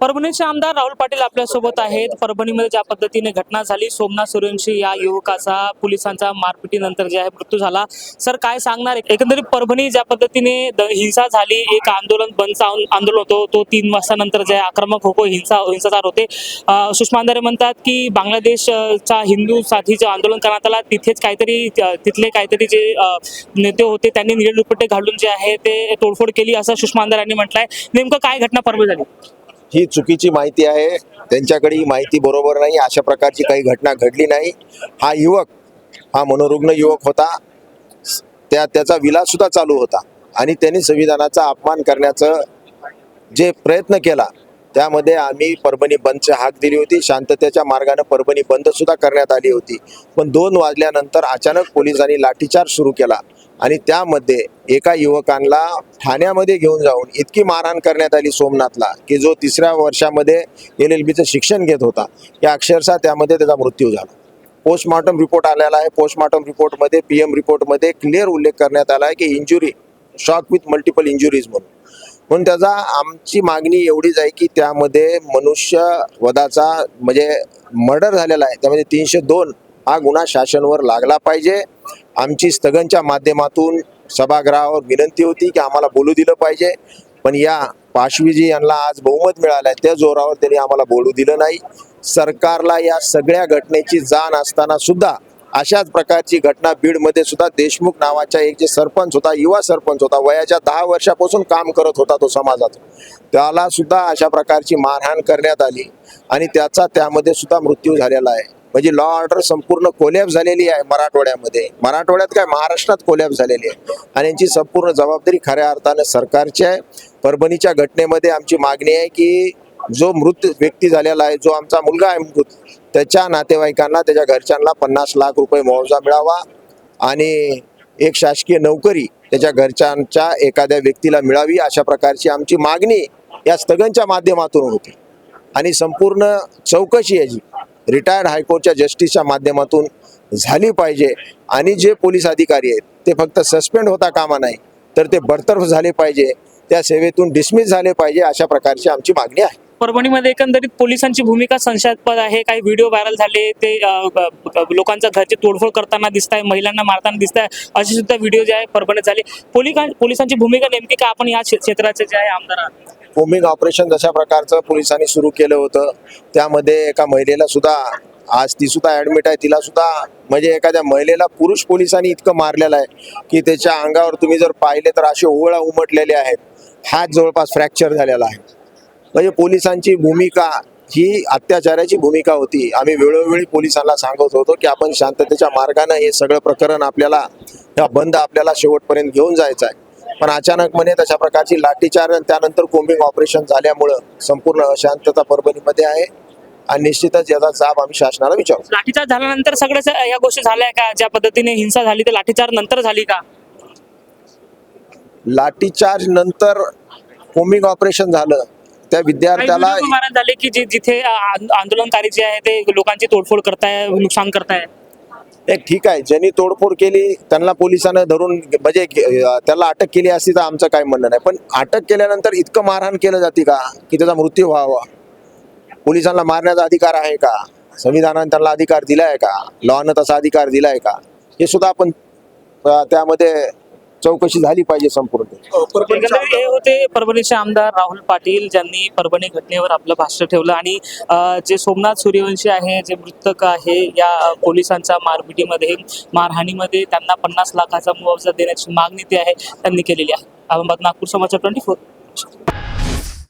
परभणीचे आमदार राहुल पाटील आपल्यासोबत आहेत. परभणीमध्ये ज्या पद्धतीने घटना झाली सोमनाथ सूर्यवंशी या युवकाचा पोलिसांचा मारपिटीनंतर जे आहे मृत्यू झाला. सर काय सांगणार? एकंदरीत परभणी ज्या पद्धतीने द- हिंसा झाली एक आंदोलन बंदचा आंदोलन होतो तो तीन वाजतानंतर जे आक्रमक होको हिंसा हिंसाचार होते. सुषमा अंधारे म्हणतात की बांगलादेशचा हिंदू साथीचं आंदोलन करण्यात आला तिथेच काहीतरी तिथले काहीतरी जे नेते होते त्यांनी निळे दुपट्टे घालून जे आहे ते तोडफोड केली असं सुषमा अंधारे यांनी म्हटलंय. नेमकं काय घटना परभणी झाली? ही चुकीची माहिती आहे. त्यांच्याकडे ही माहिती बरोबर नाही. अशा प्रकारची काही घटना घडली नाही. हा युवक हा मनोरुग्ण युवक होता. त्या त्याचा विलाससुद्धा चालू होता. आणि त्यांनी संविधानाचा अपमान करण्याचं जे प्रयत्न केला त्यामध्ये आम्ही परभणी बंदची हाक दिली होती. शांततेच्या मार्गाने परभणी बंद सुद्धा करण्यात आली होती. पण दोन वाजल्यानंतर अचानक पोलिसांनी लाठीचार्ज सुरू केला. आणि त्यामध्ये एका युवकांना ठाण्यामध्ये घेऊन जाऊन इतकी मारहाण करण्यात आली सोमनाथला की जो तिसऱ्या वर्षामध्ये एल एल बीचं शिक्षण घेत होता. या अक्षरशः त्यामध्ये त्याचा मृत्यू झाला. पोस्टमॉर्टम रिपोर्ट आलेला आहे. पोस्टमॉर्टम रिपोर्टमध्ये पी एम रिपोर्टमध्ये क्लिअर उल्लेख करण्यात आला आहे की injury shock with multiple injuries म्हणून. म्हणून त्याचा आमची मागणी एवढीच आहे की त्यामध्ये मनुष्य वधाचा म्हणजे मर्डर झालेला आहे. त्यामध्ये तीनशे दोन हा गुन्हा शासनवर लागला पाहिजे. आमची स्थगनच्या माध्यमातून सभागृहावर विनंती होती की आम्हाला बोलू दिलं पाहिजे. पण या पाशवीजी यांना आज बहुमत मिळालं आहे त्या जोरावर त्यांनी आम्हाला बोलू दिलं नाही. सरकारला या सगळ्या घटनेची जाण असताना सुद्धा अशाच प्रकारची घटना बीडमध्ये सुद्धा देशमुख नावाचा एक जे सरपंच होता युवा सरपंच होता वयाच्या दहा वर्षापासून काम करत होता तो समाजात त्याला सुद्धा अशा प्रकारची मारहाण करण्यात आली आणि त्याचा त्यामध्ये सुद्धा मृत्यू झालेला आहे. म्हणजे लॉ ऑर्डर संपूर्ण कोलॅप झालेली आहे मराठवाड्यामध्ये. मराठवाड्यात काय? महाराष्ट्रात कोलॅप झालेली आहे. आणि यांची संपूर्ण जबाबदारी खऱ्या अर्थानं सरकारची आहे. परभणीच्या घटनेमध्ये आमची मागणी आहे की जो मृत व्यक्ती झालेला आहे जो आमचा मुलगा आहे मृत त्याच्या नातेवाईकांना त्याच्या घरच्यांना पन्नास लाख रुपये मुआवजा मिळावा आणि एक शासकीय नोकरी त्याच्या घरच्यांच्या एखाद्या व्यक्तीला मिळावी अशा प्रकारची आमची मागणी या स्थगनच्या माध्यमातून होती. आणि संपूर्ण चौकशी याची रिटायर्ड हायकोर्टच्या जस्टिसच्या माध्यमातून झाली पाहिजे. आणि जे पोलीस अधिकारी आहेत ते फक्त सस्पेंड होता कामा नाही तर ते बडतर्फ झाले पाहिजे. त्या सेवेतून डिसमिस झाले पाहिजे अशा प्रकारची आमची मागणी आहे. परभणीमध्ये एकंदरीत पोलिसांची भूमिका संशयास्पद आहे. काही व्हिडिओ व्हायरल झाले. ते लोकांच्या घरचे तोडफोड करताना दिसत आहे महिलांना मारताना दिसत आहे असे सुद्धा व्हिडिओ जे आहे परभणीत झाले. पोलिसांची भूमिका नेमकी का आपण या क्षेत्राचे जे आहे आमदार आहात. कोम्बिंग ऑपरेशन जशा प्रकारचं पोलिसांनी सुरू केलं होतं त्यामध्ये एका महिलेला सुद्धा आज ती सुद्धा ऍडमिट आहे तिला सुद्धा म्हणजे एखाद्या महिलेला पुरुष पोलिसांनी इतकं मारलेलं आहे की त्याच्या अंगावर तुम्ही जर पाहिले तर असे ओवळा उमटलेले आहेत हात जवळपास फ्रॅक्चर झालेला आहे. म्हणजे पोलिसांची भूमिका ही अत्याचाराची भूमिका होती. आम्ही वेळोवेळी पोलिसांना सांगत होतो की आपण शांततेच्या मार्गाने हे सगळं प्रकरण आपल्याला हा बंद आपल्याला शेवटपर्यंत घेऊन जायचं आहे. पण अचानकपणे तशा प्रकारची लाठीचार आणि त्यानंतर कोम्बिंग ऑपरेशन झाल्यामुळं संपूर्ण अशांतता परभणीमध्ये आहे. आणि निश्चितच याचा जाब आम्ही शासनाला विचारू. लाठीचार्ज झाल्यानंतर सगळ्याच या गोष्टी झाल्या का? ज्या पद्धतीने हिंसा झाली ते लाठीचार्ज नंतर झाली का? लाठीचार्ज नंतर कोम्बिंग ऑपरेशन झालं. त्या काही विद्यार्थ्याला झाले की जे जिथे आंदोलनकारी जे आहे ते लोकांची तोडफोड करताय नुकसान करताय? एक ठीक आहे. ज्यांनी तोडफोड केली त्यांना पोलिसांना धरून म्हणजे त्याला अटक केली असती तर आमचं काय म्हणणं नाही. पण अटक केल्यानंतर इतकं मारहाण केलं जाते का की त्याचा मृत्यू व्हावा? पोलिसांना मारण्याचा अधिकार आहे का? संविधानाने त्यांना अधिकार दिला आहे का लॉनं तसा अधिकार आहे का? हे सुद्धा आपण त्यामध्ये चौकशी झाली पाहिजे संपूर्ण. एकंदरीत हे होते परभणीचे आमदार राहुल पाटील ज्यांनी परभणी घटनेवर आपलं भाष्य ठेवलं. आणि जे सोमनाथ सूर्यवंशी आहे जे मृतक आहे या पोलिसांच्या मारपिटीमध्ये मारहाणीमध्ये त्यांना पन्नास लाखाचा मुआवजा देण्याची मागणी ती आहे त्यांनी केलेली आहे. Nagpur Samachar twenty four.